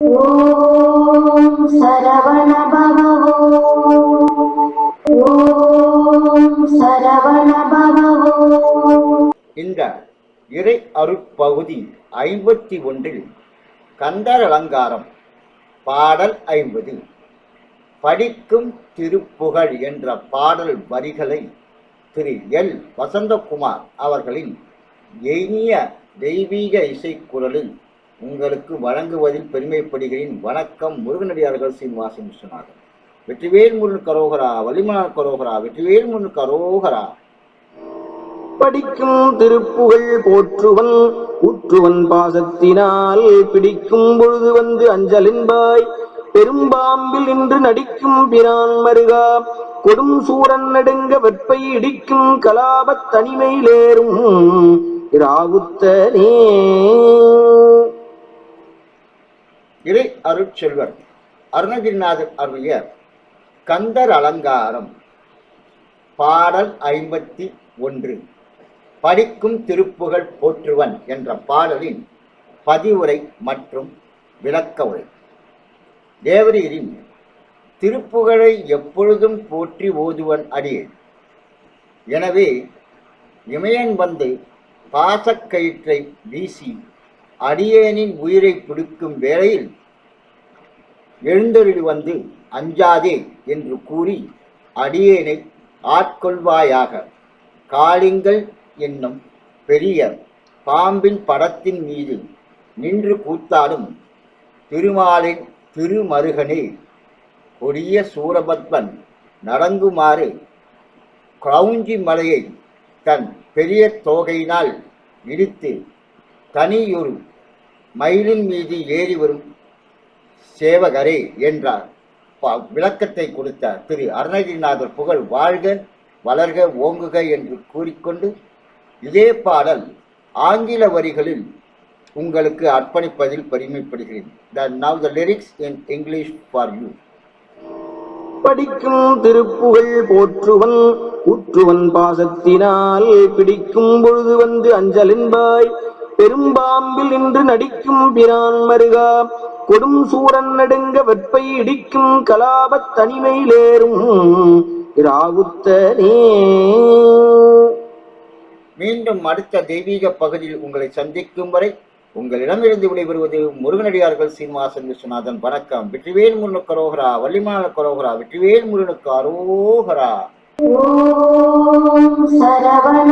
ஓம் சரவண பவோ ஓம் சரவண பவோ இந்த இறை அருட்பகுதி ஐம்பத்தி ஒன்றில் கந்தர் அலங்காரம் பாடல் ஐம்பது. படிக்கும் திருப்புகழ் என்ற பாடல் வரிகளை திரு எல். வசந்தகுமார் அவர்களின் எளிய தெய்வீக இசைக்குரலில் உங்களுக்கு வழங்குவதில் பெருமைப்படுகிறேன். வணக்கம் முருகனடியார்கள் சீனிவாசன் விஸ்வநாதன். வெற்றிவேல் முருகன் கரோகரா வலிமனார் கரோகரா வெற்றிவேல் முருகன் கரோகரா. படிக்கும் திருப்புகழ் போற்றுவன் ஊற்றுவன் பாசத்தினால் பிடிக்கும் பொழுது வந்து அஞ்சலின்பாய் பெரும்பாம்பில் நின்று நடிக்கும் பிரான் மருகா கொடும் சூரன் நடுங்க வெப்பை இடிக்கும் கலாபத் தனிமையிலேறும் ராகுத்தனே அருட்செல்வர் அருணகிரிநாதர் அருளிய கந்தர் அலங்காரம் பாடல் ஐம்பத்தி ஒன்று படிக்கும் திருப்புகழ் போற்றுவன் என்ற பாடலின் பதிவுரை மற்றும் விளக்க உரை. தேவரீரின் திருப்புகழை எப்பொழுதும் போற்றி ஓதுவன் அடியேன் எனவே இமயன் வந்து பாசக்கயிற்றை வீசி அடியேனின் உயிரை பிடிக்கும் வேளையில் எழுந்தொழில் வந்து அஞ்சாதே என்று கூறி அடியேனை ஆட்கொள்வாயாக. காளிங்கள் என்னும் பெரிய பாம்பின் படத்தின் மீது நின்று கூத்தாடும் திருமாலின் திருமருகனே கொடிய சூரபத்மன் நடங்குமாறு கிரௌஞ்சி மலையை தன் பெரிய தோகையினால் இடித்து தனியொரு மயிலின் மீது ஏறி வரும் சேவகரே என்றார். ப- விளக்கத்தை கொடுத்தார் திரு அருணகிரிநாதர் புகழ் வாழ்க வளர்க ஓங்குக என்று கூறிக்கொண்டு இதே பாடல் ஆங்கில வரிகளில் உங்களுக்கு அர்ப்பணிப்பதில் பெருமைப்படுகிறேன். The now the lyrics in English for you படிக்கும் திருப்புகழ் போற்றுவன் ஊற்றுவன் பாசத்தினால் பிடிக்கும் பொழுது வந்து அஞ்சலின்பாய் பெரும்பாம்பில் நின்று நடிக்கும் பிரான் மருகா கொடும் சூரன் நடுங்க வெப்பை இடிக்கும் கலாபத் தனிமையிலேறும் ராகுத்தனே மீண்டும் அடுத்த தெய்வீக பகுதியில் உங்களை சந்திக்கும் வரை உங்களிடமிருந்து விடைபெறுவது முருகனடியார்கள் சீனிவாசன் விஸ்வநாதன். வணக்கம். வெற்றிவேல் முருகனுக்கு அரோகரா. வள்ளிமான கரோகரா வெற்றிவேல் முருகனுக்கு அரோகரா. ஓம் சரவண